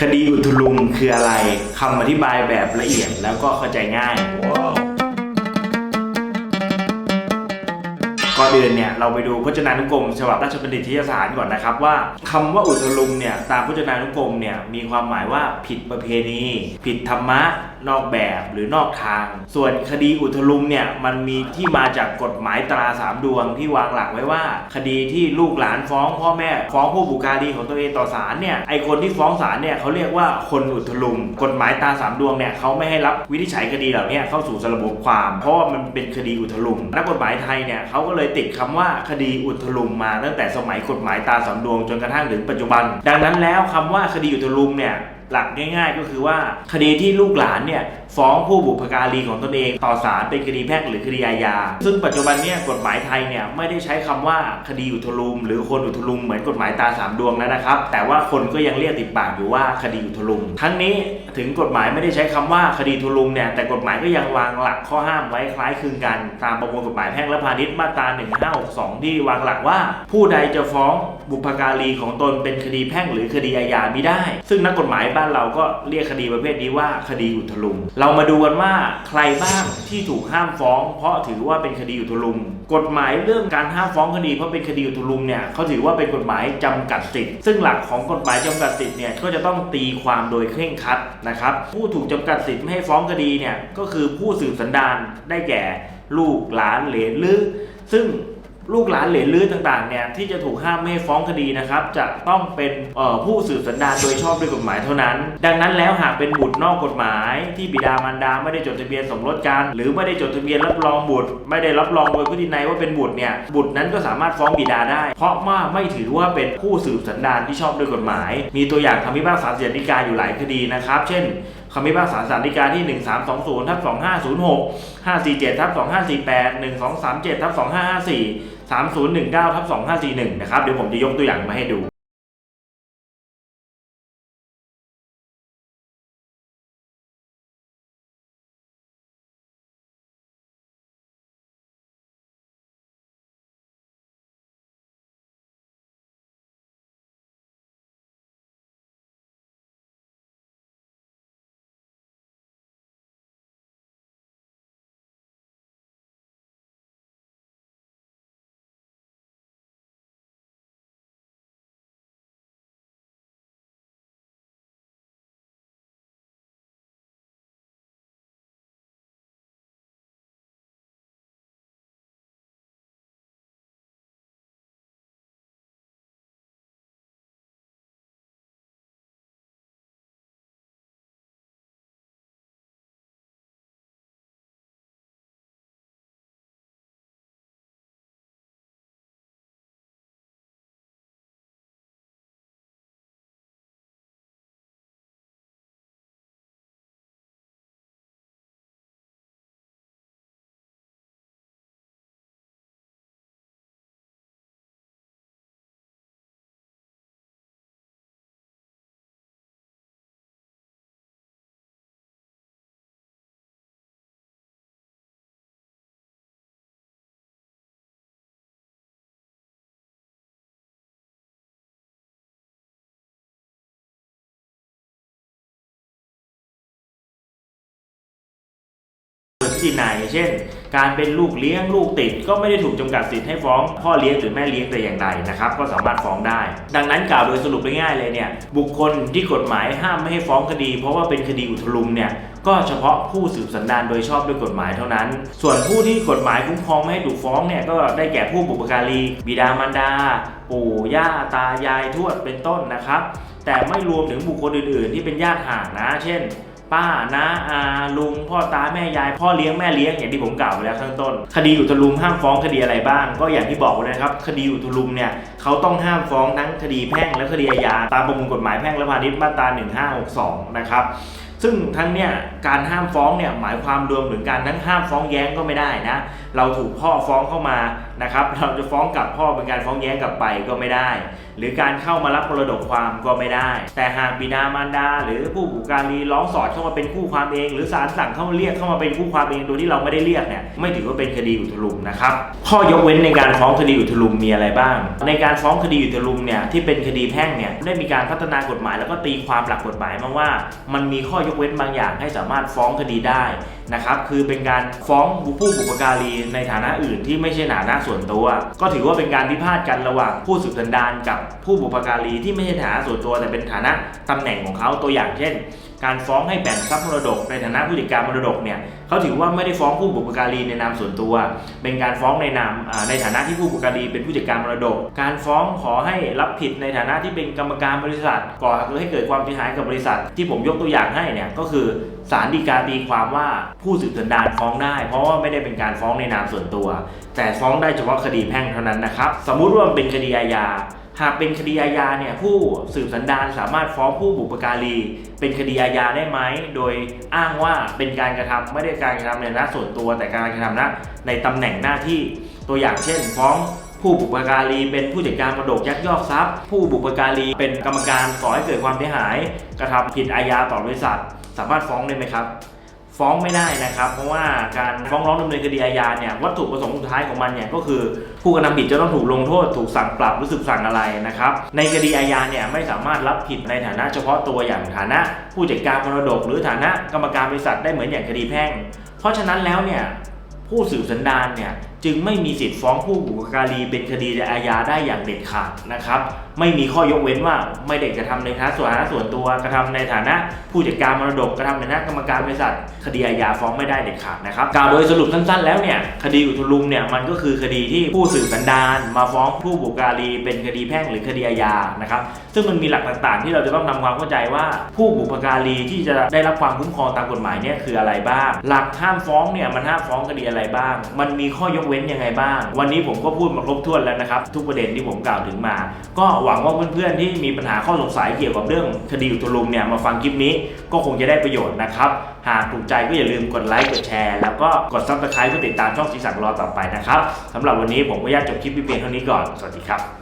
คดีอุทุลุงคืออะไรคำอธิบายแบบละเอียดแล้วก็เข้าใจง่าย ก่อนอื่นเนี่ยเราไปดูพจนานุกรมฉบับราชบัณฑิตยสารก่อนนะครับว่าคำว่าอุทลุงเนี่ยตามพจนานุกรมเนี่ยมีความหมายว่าผิดประเพณี ผิดธรรมะ นอกแบบหรือนอกทาง ส่วนคดีอุทลุงเนี่ยมันมีที่มาจากกฎหมายตราสามดวงที่วางหลักไว้ว่า คดีที่ลูกหลานฟ้องพ่อแม่ฟ้องผู้บุการีของตัวเองต่อศาลเนี่ยไอคนที่ฟ้องศาลเนี่ยเขาเรียกว่าคนอุทลุงกฎหมายตราสามดวงเนี่ยเขาไม่ให้รับวินิจฉัยคดีเหล่านี้เข้าสู่ระบบความ เพราะว่ามันเป็นคดีอุทลุงนักกฎหมายไทยเนี่ยเขาก็เลยติดคำว่าคดีอุทลุมมาตั้งแต่สมัยกฎหมายตาสองดวงจนกระทั่งถึงปัจจุบัน ดังนั้นแล้วคำว่าคดีอุทลุมเนี่ย หลักง่ายๆ ก็คือว่าคดีที่ลูกหลานเนี่ยฟ้องผู้บุพการีของตนเอง ต่อศาลเป็นคดีแพ่งหรือคดีอาญา ซึ่งปัจจุบันเนี่ยกฎหมายไทยเนี่ยไม่ได้ใช้คำว่าคดีอุทลุม หรือคนอุทลุมเหมือนกฎหมายตาสามดวงแล้วนะครับ แต่ว่าคนก็ยังเรียกติดปากอยู่ว่าคดีอุทลุม ทั้งนี้ถึงกฎหมายไม่ได้ใช้คำว่าคดีทุลุมเนี่ยแต่กฎหมายก็ยังวางหลักข้อห้ามไว้คล้ายคลึงกัน ตามประมวลกฎหมายแพ่งและพาณิชย์มาตรา 1562 ที่วางหลักว่า ผู้ใดจะฟ้องบุพการีของตนเป็นคดีแพ่งหรือคดีอาญาไม่ได้ ซึ่งนักกฎหมายบ้านเราก็เรียกคดีประเภทนี้ว่าคดีอุทลุม เรามาดูกันว่าใครบ้างที่ถูกห้ามฟ้อง เพราะถือว่าเป็นคดีอุทลุม กฎหมายเรื่องการห้ามฟ้องคดีเพราะเป็นคดีอุทลุมเนี่ยเขาถือว่าเป็นกฎหมายจำกัดสิทธิ์ซึ่งหลักของกฎหมายจำกัดสิทธิ์เนี่ยก็จะต้องตีความโดยเคร่งครัดนะครับผู้ถูกจำกัดสิทธิ์ไม่ให้ฟ้องคดีเนี่ยก็คือผู้สืบสันดานได้แก่ลูกหลานเหลนหรือซึ่ง ลูกหลานเหลนลื้อต่างๆเนี่ยที่จะถูกห้ามไม่ฟ้องคดีนะครับจะต้องเป็นผู้สืบสันดานโดยชอบด้วยกฎหมายเท่านั้น ดังนั้นแล้วหากเป็นบุตรนอกกฎหมาย ที่บิดามารดาไม่ได้จดทะเบียนสมรสกัน หรือไม่ได้จดทะเบียนรับรองบุตร ไม่ได้รับรองโดยผู้ที่ในยว่าเป็นบุตรเนี่ยบุตรนั้นก็สามารถฟ้องบิดาได้ เพราะว่าไม่ถือว่าเป็นผู้สืบสันดานที่ชอบด้วยกฎหมาย มีตัวอย่างคำพิพากษาศาลฎีกาอยู่หลายคดีนะครับเช่นคำพิพากษาศาลฎีกาที่ 1320ทับ2506 547ทับ2548 1237ทับ2554 3019ทับ2541 นะครับ เดี๋ยวผมจะยกตัวอย่างมาให้ดู ที่ไหน เช่น การเป็นลูกเลี้ยงลูกติด ก็ไม่ได้ถูกจำกัดสิทธิ์ให้ฟ้องพ่อเลี้ยงหรือแม่เลี้ยงแต่อย่างใดนะครับก็สามารถฟ้องได้ ดังนั้นกล่าวโดยสรุปง่ายๆเลยเนี่ยบุคคลที่กฎหมายห้ามไม่ให้ฟ้องคดี เพราะว่าเป็นคดีอุทลุมเนี่ยก็เฉพาะผู้สืบสันดานโดยชอบด้วยกฎหมายเท่านั้น ส่วนผู้ที่กฎหมายคุ้มครองไม่ให้ถูกฟ้องเนี่ยก็ได้แก่ผู้บุปการี บิดามารดา ปู่ย่าตายายทวดเป็นต้นนะครับ แต่ไม่รวมถึงบุคคลอื่น ๆ ที่เป็นญาติห่างนะ เช่น ป้าน้าอาลุงพ่อตาแม่ยาย พ่อเลี้ยงแม่เลี้ยงอย่างที่ผมกล่าวไปแล้วข้างต้น คดีอุทลุมห้ามฟ้องคดีอะไรบ้าง ก็อย่างที่บอกไว้นะครับ คดีอุทลุมเนี่ยเขาต้องห้ามฟ้องทั้งคดีแพ่งและคดีอาญาตามประมวลกฎหมายแพ่งและพาณิชย์มาตรา 1562 นะครับซึ่งทั้งเนี่ยการห้ามฟ้องเนี่ยหมายความรวมถึงการทั้งห้ามฟ้องแย้งก็ไม่ได้นะ เราถูกพ่อฟ้องเข้ามา นะครับเราจะฟ้องกลับพ่อเป็นการฟ้องแย้งกลับไปก็ไม่ได้ หรือการเข้ามารับมรดกความก็ไม่ได้ แต่หากบิดามารดา หรือผู้บุการีร้องสอดเข้ามาเป็นคู่ความเอง หรือศาลสั่งเข้ามาเรียกเข้ามาเป็นคู่ความเองโดยที่เราไม่ได้เรียกเนี่ยไม่ถือว่าเป็นคดีอุทลุมนะครับข้อยกเว้นในการฟ้องคดีอุทลุมมีอะไรบ้าง ในการการฟ้องคดีอุทลุมเนี่ยที่เป็นคดีแพ่งเนี่ยได้มีการพัฒนากฎหมายแล้วก็ตีความหลักกฎหมายมาว่า มันมีข้อยกเว้นบางอย่างให้สามารถฟ้องคดีได้ นะครับคือเป็นการฟ้องผู้บุปการีในฐานะอื่นที่ไม่ใช่ฐานะส่วนตัว ก็ถือว่าเป็นการพิพาทกันระหว่างผู้สืบสันดานกับผู้บุปการีที่ไม่ใช่ฐานะส่วนตัวแต่เป็นฐานะตำแหน่งของเขาตัวอย่างเช่น การฟ้องให้แบ่งทรัพย์มรดกในฐานะผู้จัดการมรดกเนี่ยเขาถือว่าไม่ได้ฟ้องผู้บุปการีในนามส่วนตัว เป็นการฟ้องในนามในฐานะที่ผู้บุปการีเป็นผู้จัดการมรดก การฟ้องขอให้รับผิดในฐานะที่เป็นกรรมการบริษัท ก่อให้เกิดความเสียหายกับบริษัท ที่ผมยกตัวอย่างให้เนี่ยก็คือศาลฎีกาตีความว่าผู้สืบสันดานฟ้องได้ เพราะว่าไม่ได้เป็นการฟ้องในนามส่วนตัว แต่ฟ้องได้เฉพาะคดีแพ่งเท่านั้นนะครับสมมุติว่ามันเป็นคดีอาญา หากเป็นคดีอาญาเนี่ยผู้สืบสันดานสามารถฟ้องผู้บุปการี เป็นคดีอาญาได้ไหม โดยอ้างว่าเป็นการกระทำไม่ได้การกระทำในหน้าส่วนตัว แต่การกระทำนะในตำแหน่งหน้าที่ตัวอย่างเช่น ฟ้องผู้บุปการีเป็นผู้จัดการมรดกยักยอกทรัพย์ ผู้บุปการีเป็นกรรมการก่อให้เกิดความเสียหาย กระทำผิดอาญาต่อบริษัท สามารถฟ้องได้ไหมครับ ฟ้องไม่ได้นะครับ เพราะว่าการฟ้องร้องดำเนินคดีอาญาเนี่ยวัตถุประสงค์สุดท้ายของมันเนี่ยก็คือผู้กระทำผิดจะต้องถูกลงโทษถูกสั่งปรับหรือสึกสั่งอะไรนะครับในคดีอาญาเนี่ยไม่สามารถรับผิดในฐานะเฉพาะตัวอย่างฐานะ ผู้จัดการมรดก หรือฐานะกรรมการบริษัทได้เหมือนอย่างคดีแพ่ง เพราะฉะนั้นแล้วเนี่ยผู้สืบสันดานเนี่ย จึงไม่มีสิทธิ์ฟ้องผู้บุปการีเป็นคดีอาญาได้อย่างเด็ดขาดนะครับ ไม่มีข้อยกเว้นว่าไม่ได้กระทำในฐานะส่วนส่วนตัวกระทำในฐานะ ผู้จัดการมรดกกระทำในฐานะกรรมการบริษัท คดีอาญาฟ้องไม่ได้เด็ดขาดนะครับกล่าวโดยสรุปสั้นๆแล้วเนี่ยคดีอุทลุมเนี่ยมันก็คือคดีที่ผู้สืบสันดานมาฟ้องผู้บุปการีเป็นคดีแพ่งหรือคดีอาญานะครับซึ่งมันมีหลักต่างๆ ที่เราจะต้องทำความเข้าใจว่า ผู้บุปการีที่จะได้รับความคุ้มครองตามกฎหมายเนี่ยคืออะไรบ้าง หลักห้ามฟ้องเนี่ยมันห้ามฟ้องคดีอะไรบ้าง มันมีข้อยกเว้นยังไงบ้าง วันนี้ผมก็พูดมาครบถ้วนแล้วนะครับ ทุกประเด็นที่ผมกล่าวถึงมา ก็หวังว่าเพื่อนๆที่มีปัญหาข้อสงสัยเกี่ยวกับเรื่องคดีอุทลุมเนี่ยมาฟังคลิปนี้ก็คงจะได้ประโยชน์นะครับหากถูกใจก็อย่าลืมกดไลค์กดแชร์แล้วก็กดซับสไครต์เพื่อติดตามช่องสีสันรอต่อไปนะครับสำหรับวันนี้ผมก็อยากจบคลิปเพียงเท่านี้ก่อนสวัสดีครับ